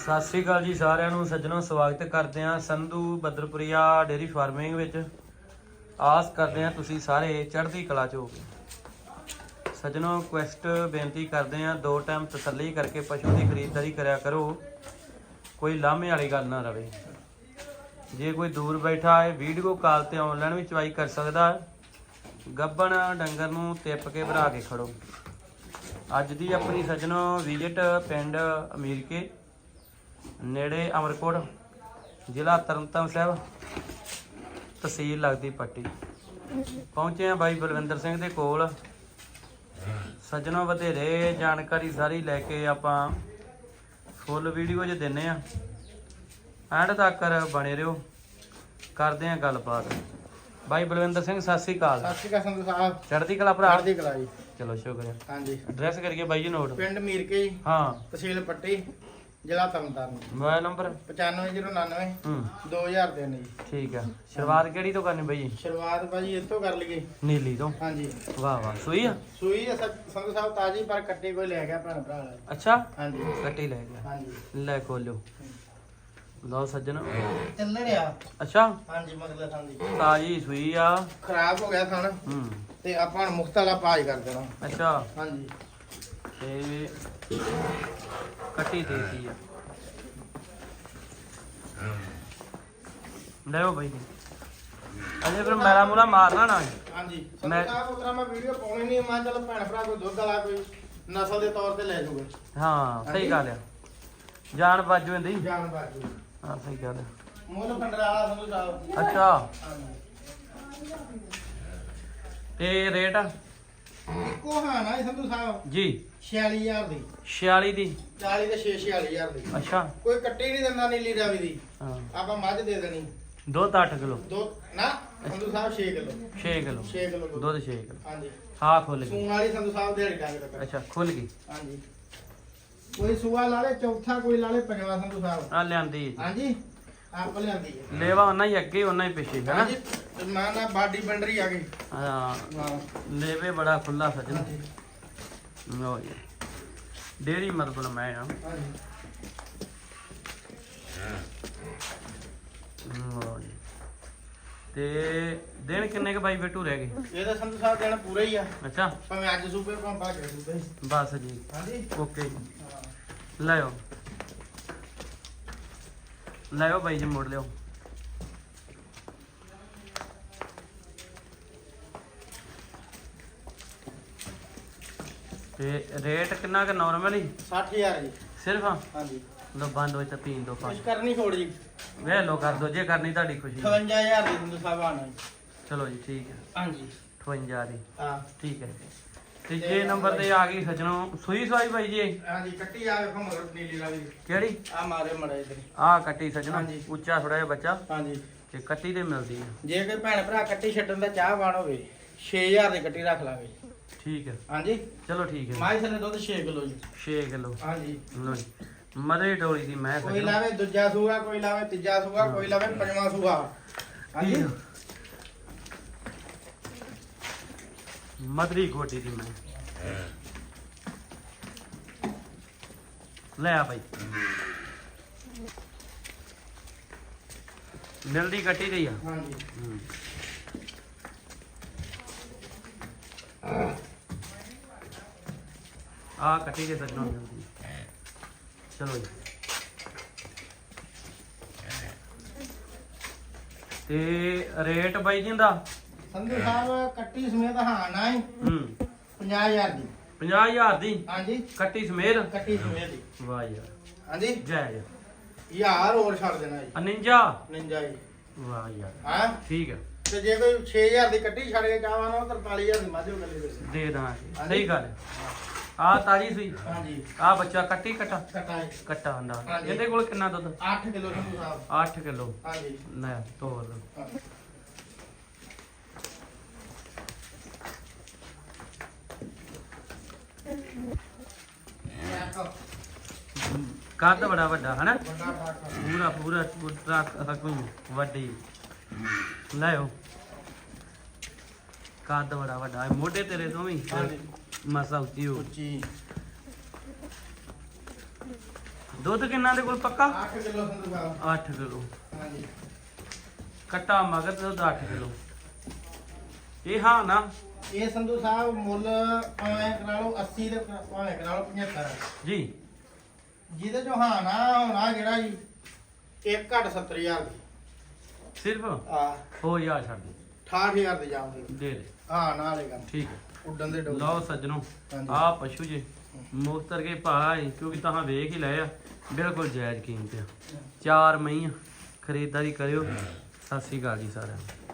ਸਤਿ ਸ੍ਰੀ ਅਕਾਲ ਜੀ ਸਾਰਿਆਂ ਨੂੰ, ਸੱਜਣੋ, ਸਵਾਗਤ ਕਰਦੇ ਹਾਂ ਸੰਧੂ ਬਦਰਪੁਰੀਆ ਡੇਰੀ ਫਾਰਮਿੰਗ ਵਿੱਚ। ਆਸ ਕਰਦੇ ਹਾਂ ਤੁਸੀਂ ਸਾਰੇ ਚੜ੍ਹਦੀ ਕਲਾ ਚ ਹੋਗੇ ਸੱਜਣੋ ਕੁਐਸਟ ਬੇਨਤੀ ਕਰਦੇ ਹਾਂ, ਦੋ ਟਾਈਮ ਤਸੱਲੀ ਕਰਕੇ ਪਸ਼ੂ ਦੀ ਖਰੀਦਦਾਰੀ ਕਰਿਆ ਕਰੋ। ਕੋਈ ਲਾਹਮੇ ਵਾਲੀ ਗੱਲ ਨਾ ਰਵੇ। ਜੇ ਕੋਈ ਦੂਰ ਬੈਠਾ ਹੈ ਵੀਡੀਓ ਕਾਲ ਤੇ ਆਨਲਾਈਨ ਵੀ ਚਵਾਈ ਕਰ ਸਕਦਾ ਹੈ। ਗੱਬਣ ਡੰਗਰ ਨੂੰ ਤਿੱਪ ਕੇ ਭਰਾ ਕੇ ਖੜੋ। ਅੱਜ ਦੀ ਆਪਣੀ ਸੱਜਣੋ ਵਿਜ਼ਿਟ ਪਿੰਡ ਅਮੀਰਕੇ ਨੇੜੇ ਅਮਰਕੋਟ ਜ਼ਿਲ੍ਹਾ ਤਰਨਤਾਰਨ ਸਾਹਿਬ ਤਹਿਸੀਲ ਲੱਗਦੀ ਪੱਟੀ। ਪਹੁੰਚੇ ਆ ਬਾਈ ਬਲਵਿੰਦਰ ਸਿੰਘ ਦੇ ਕੋਲ। ਸੱਜਣੋ ਵਧੇਰੇ ਜਾਣਕਾਰੀ ਸਾਰੀ ਲੈ ਕੇ ਆਪਾਂ ਫੁੱਲ ਵੀਡੀਓ 'ਚ ਦਿੰਨੇ ਆ। ਐਂਡ ਤੱਕ ਬਣੇ ਰਹੋ। ਕਰਦੇ ਆ ਗੱਲਬਾਤ। ਬਾਈ ਬਲਵਿੰਦਰ ਸਿੰਘ ਸਤਿ ਸ੍ਰੀ ਅਕਾਲ। ਸਤਿ ਸ਼੍ਰੀ ਅਕਾਲ ਸੰਧੂ ਸਾਹਿਬ। ਚੜ੍ਹਦੀ ਕਲਾ ਭਰਾ? ਚੜ੍ਹਦੀ ਕਲਾ ਜੀ। ਚਲੋ ਸ਼ੁਕਰੀਆ। ਹਾਂਜੀ। ਐਡਰੈਸ ਕਰੀਏ ਬਾਈ ਜੀ ਨੋਟ। ਪਿੰਡ ਮੀਰਕੇ ਜੀ, ਹਾਂ। ਤਹਿਸੀਲ ਪੱਟੀ। ਜ਼ਿਲ੍ਹਾ ਤਰਨਤਾਰਨ। Mobile number? 9599 ਹੂੰ। 2003 ਜੀ। ਠੀਕ ਆ। ਸ਼ੁਰੂਆਤ ਕਿਹੜੀ ਤੋਂ ਕਰਨੀ ਬਈ ਸ਼ੁਰੂਆਤ ਭਾਜੀ ਇੱਥੋਂ ਕਰ ਲਈਏ। ਨੀਲੀ ਤੋਂ? ਹਾਂਜੀ। ਵਾਹ ਵਾਹ। ਸੂਈ ਆ? ਸੂਈ ਹੈ ਸੰ- ਸੰਧੂ ਸਾਹਿਬ ਤਾਜੀ ਪਰ ਕੱਟੀ ਕੋਈ ਲੈ ਗਿਆ ਭੈਣ ਭਰਾ ਵਾਲਾ। ਅੱਛਾ? ਹਾਂਜੀ। ਕੱਟੀ ਲੈ ਗਿਆ। ਹਾਂਜੀ। ਲੈ ਖੋਲਿਓ। ਲਓ ਸੱਜਣ। ਚੱਲੜਿਆ ਅੱਛਾ? ਹਾਂਜੀ ਮਤਲਬ ਹਾਂਜੀ। ਤਾਜੀ ਸੂਈ ਆ। ਖਰਾਬ ਹੋ ਗਿਆ ਥਣ। ਹੂੰ। ਤੇ ਆਪਾਂ ਹੁਣ ਮੁਖਤ ਵਾਲਾ ਪਾਜ ਕਰ ਦੇਣਾ। ਅੱਛਾ। ਹਾਂਜੀ। ਤੇ ਕੱਟੀ ਦੇਤੀ ਆ। ਲੈਓ ਬਈ ਅਜੇ ਫਿਰ ਮੇਰਾ ਮੂਲਾ ਮਾਰਨਾ ਨਾ। ਹਾਂਜੀ। ਮੈਂ- ਸੰਧੂ ਸਾਹਿਬ ਉਤਰਾ ਮੈਂ ਵੀਡੀਓ ਪਾਉਣੀ ਨਹੀਂ ਮੈਂ ਚਲ ਭੈਣ ਭਰਾ ਕੋਈ ਦੁੱਧ ਵਾਲਾ ਕੋਈ ਨਸਲ ਦੇ ਤੌਰ ਤੇ ਲੈ ਜੂਗੇ ਹਾਂ ਸਹੀ। ਗੱਲ ਆ। ਜਾਨ ਬਾਜੂ ਜਾਨ ਬਾਜੂ ਹਾਂ ਸਹੀ ਗੱਲ ਆ। ਮੁੱਲ ਪੰਡਰਾ ਵਾਲਾ ਸੰਧੂ ਸਾਹਿਬ ਅੱਛਾ। ਹਾਂਜੀ। ਤੇ ਰੇਟ ਇੱਕੋ ਹਾਂ ਨਾ ਇਹ ਸੰਧੂ ਸਾਹਿਬ। ਜੀ। 46000 ਦੀ। 46 ਦੀ? 40 ਤੇ 6 46000 ਦੀ। ਅੱਛਾ। ਕੋਈ ਕੱਟੀ ਨਹੀਂ ਦਿੰਦਾ ਨੀਲੀ ਰਾਵੀ ਦੀ ਹਾਂ। ਆਪਾਂ ਮੱਝ ਦੇ ਦੇਣੀ। ਦੁੱਧ 8 ਕਿਲੋ। ਦੋ ਨਾ ਸੰਧੂ ਸਾਹਿਬ 6 ਕਿਲੋ। 6 ਕਿਲੋ। 6 ਕਿਲੋ ਦੁੱਧ ਦੁੱਧ 6 ਕਿਲੋ। ਹਾਂਜੀ। ਹਾਂ ਖੁੱਲ ਗਈ। ਸੂਣ ਵਾਲੀ ਸੰਧੂ ਸਾਹਿਬ ਦਿਹਾੜੀ ਡਾਂਗੇ ਤੱਕ ਅੱਛਾ ਖੁੱਲ ਗਈ। ਹਾਂਜੀ। ਕੋਈ ਸੂਆ ਲਾ ਲੇ ਚੌਥਾ ਕੋਈ ਲਾ ਲੇ ਪੰਜਵਾਂ ਸੰਧੂ ਸਾਹਿਬ। ਆ ਲਿਆਂਦੀ। ਹਾਂਜੀ। ਆਪ ਲਿਆਂਦੀ ਹੈ। ਲੇਵਾ ਉਹਨਾਂ ਹੀ ਅੱਗੇ ਉਹਨਾਂ ਹੀ ਪਿੱਛੇ ਹੈਨਾ? ਹਾਂਜੀ ਤੇ ਮੈਂ ਨਾ ਬਾਡੀ ਬੰਡਰੀ ਆ ਗਈ। ਹਾਂ ਲੇਵੇ ਬੜਾ ਖੁੱਲਾ ਸੱਜਣ। ਲਓ ਜੀ। ਡੇਰੀ ਮਤਲਬ ਮੈਂ ਆ। ਹਾਂਜੀ। ਲਓ ਜੀ। ਤੇ ਦਿਨ ਕਿੰਨੇ ਕ ਬਾਈ ਬੇਟੂ ਰਹਿ ਗਏ? ਇਹਦਾ ਸੰਧੂ ਸਾਹਿਬ ਦੇਣਾ ਪੂਰਾ ਹੀ ਆ। ਅੱਛਾ। ਭਾਵੇਂ ਅੱਜ ਸੂਪੇ ਭਾਵੇਂ ਬਾਅਦ ਚ ਬਸ ਜੀ। ਹਾਂਜੀ। ਓਕੇ ਜੀ। ਹਾਂ। ਲਿਓ ਲਿਓ ਬਾਈ ਜੀ ਮੋੜ ਲਿਓ ਤੇ ਰੇਟ ਕਿੰਨਾ ਕਿ ਨਾਰਮਲ ਹੀ? 60000 ਜੀ। ਸਿਰਫ? ਹਾਂਜੀ। ਲੋ ਬੰਦ ਹੋਏ ਤਾਂ ਪੀਣ ਦੋ ਕੁਛ ਕਰਨੀ ਛੋੜ ਜੀ। ਵੇ ਲੋ ਕਰ ਦੋ। ਜੇ ਕਰਨੀ ਤੁਹਾਡੀ ਖੁਸ਼ੀ। 58000 ਦੀ ਸੰਧੂ ਸਾਹਿਬ ਆਣਾ ਜੀ ਚਲੋ ਜੀ ਠੀਕ ਹੈ। ਹਾਂਜੀ। 58 ਦੀ। ਹਾਂ। ਠੀਕ ਹੈ। ਤੀਜੇ ਨੰਬਰ ਤੇ ਆ ਗਈ ਸੱਜਣੋ ਸੂਈ ਸਵਾਈ ਬਾਈ ਜੀ? ਹਾਂਜੀ ਕੱਟੀ ਆ ਵੇਖੋ ਮਗਰ ਨੀਲੀ ਵਾਲੀ। ਕਿਹੜੀ? ਆ ਮਾਰੇ ਮੜੇ ਇਧਰ। ਆ ਕੱਟੀ ਸੱਜਣਾ ਹਾਂਜੀ। ਉੱਚਾ ਥੋੜਾ ਜਿਹਾ ਬੱਚਾ। ਹਾਂਜੀ। ਤੇ ਕੱਟੀ ਤੇ ਮਿਲਦੀ ਹੈ ਜੇ ਕੋਈ ਭੈਣ ਭਰਾ ਕੱਟੀ ਛੱਡਣ ਦਾ ਚਾਹਵਾਨ ਹੋਵੇ 6000 ਦੀ ਕੱਟੀ ਰੱਖ ਲਾਂਗੇ ਠੀਕ ਹੈ ਹਾਂਜੀ? ਚਲੋ ਠੀਕ ਹੈ ਮਾਈ ਥੱਲੇ ਦੁੱਧ 6 ਕਿਲੋ ਜੀ। 6 ਕਿਲੋ। ਹਾਂਜੀ। ਲੋ ਜੀ। ਮਦੇ ਡੋਲੀ ਦੀ ਮੈਂ ਕੋਈ ਲਾਵੇ ਦੂਜਾ ਸੂਆ ਕੋਈ ਲਾਵੇ ਤੀਜਾ ਸੂਆ ਕੋਈ ਲਾਵੇ ਪੰਜਵਾਂ ਸੂਆ। ਹਾਂਜੀ? ਮਦਰੀ ਗੋਡੀ ਦੀ ਮੈਂ। ਲੈ ਆ ਭਾਈ ਮਿਲਦੀ ਕੱਟੀ ਦੀ ਆ। ਹਾਂਜੀ। ਆ ਕੱਟੀ ਦੇ ਸੱਜਣੋਂ ਮਿਲਦੀ ਚਲੋ ਜੀ। ਤੇ ਰੇਟ ਬਾਈ ਜੀ ਦਾ ਸੰਧੂ ਸਾਹਿਬ ਕੱਟੀ ਸਮੇਤ ਹਾਂ ਨਾ ਹੀ। ਹੂੰ 50000 ਦੀ। 50000 ਦੀ? ਹਾਂਜੀ। ਕੱਟੀ ਸਮੇਰ ਕੱਟੀ ਸਮੇਤ ਦੀ ਵਾਹ ਯਾਰ। ਹਾਂਜੀ। ਜੈ ਜੈ। ਯਾਰ ਹੋਰ ਛੱਡ ਦੇਣਾ ਜੀ। 49 ਨਿੰਜਾ? ਜੀ। ਵਾਹ ਯਾਰ। ਹਾਂ? ਠੀਕ ਹੈ ਤੇ ਜੇ ਕੋਈ 6000 ਦੀ ਕੱਟੀ ਛੱਡ ਕੇ ਚਾਹਵਾਨ ਉਹ 43000 ਦੀ ਮਾਝੋ ਗੱਲੇ ਦੇ ਦੇ ਦਾਂਗੇ। ਸਹੀ ਗੱਲ ਆ ਤਾਜੀ ਸੂਈ। ਹਾਂਜੀ। ਆ ਬੱਚਾ ਕੱਟੀ ਕਟਾ? ਕਟਾ ਕੱਟਾ ਹੁੰਦਾ। ਇਹਦੇ ਕੋਲ ਕਿੰਨਾ ਦੁੱਧ? 8 ਕਿਲੋ ਸਾਹਿਬ। 8 ਕਿਲੋ। ਹਾਂਜੀ। ਲੈ ਤੋਰ ਲਓ। ਹਾਂ। ਕੱਦ ਬੜਾ ਵੱਡਾ ਹਨਾ? ਪੂਰਾ ਪੂਰਾ ਟਰੱਕ ਹਕੂ ਵੱਡੀ। ਲੈਓ ਕੱਦ ਬੜਾ ਵੱਡਾ। ਇਹ ਮੋਢੇ ਤੇਰੇ ਤੋਂ ਵੀ ਮਸਾ ਉੱਚੀ ਹੋ। ਉੱਚੀ। ਦੁੱਧ ਕਿੰਨਾ ਦੇ ਕੋਲ ਪੱਕਾ? 8 ਕਿਲੋ ਸਾਹਿਬ। 8 ਕਿਲੋ। ਹਾਂਜੀ। ਕੱਟਾ ਮਗਰ ਦੁੱਧ 8 ਕਿਲੋ। ਇਹ ਹਾਂ ਨਾ। ਇਹ ਸੰਧੂ ਸਾਹਿਬ ਮੁੱਲ ਭਾਵੇਂ ਕਰਾ ਲਓ 80 ਦੇ ਭਾਵੇਂ ਕਰਾ ਲਓ 75 ਜੀ। ਜਿਹਦੇ ਚੋਂ ਹਾਂ ਨਾ ਹੋਣਾ ਜਿਹੜਾ ਜੀ ਇੱਕ ਘੱਟ 70000 ਦੀ। ਸਿਰਫ? ਆ ਹੋ ਜਾ ਛੱਡ ਦੇ। 68000 ਦੇ ਜਾਉਂਗੇ ਦੇ। ਦੇ ਹਾਂ ਨਾ ਵਾਲੇ ਕੰਮ ਠੀਕ ਹੈ। ਉੱਡਣ ਦੇ ਡੋਲ। ਲਓ ਸੱਜਣੋ। ਆ ਪਸ਼ੂ ਜੇ ਮੁਖਤਰ ਕੇ ਭਾਈ ਕਿਉਂਕਿ ਤਾਂ ਵੇਖ ਹੀ ਲਏ ਆ ਬਿਲਕੁਲ ਜਾਇਜ਼ ਕੀਮਤ ਆ। ਚਾਰ ਮਈਆਂ ਖਰੀਦਦਾਰੀ ਕਰਿਓ। ਸਤਿ ਸ੍ਰੀ ਅਕਾਲ ਜੀ ਸਾਰਿਆਂ ਨੂੰ।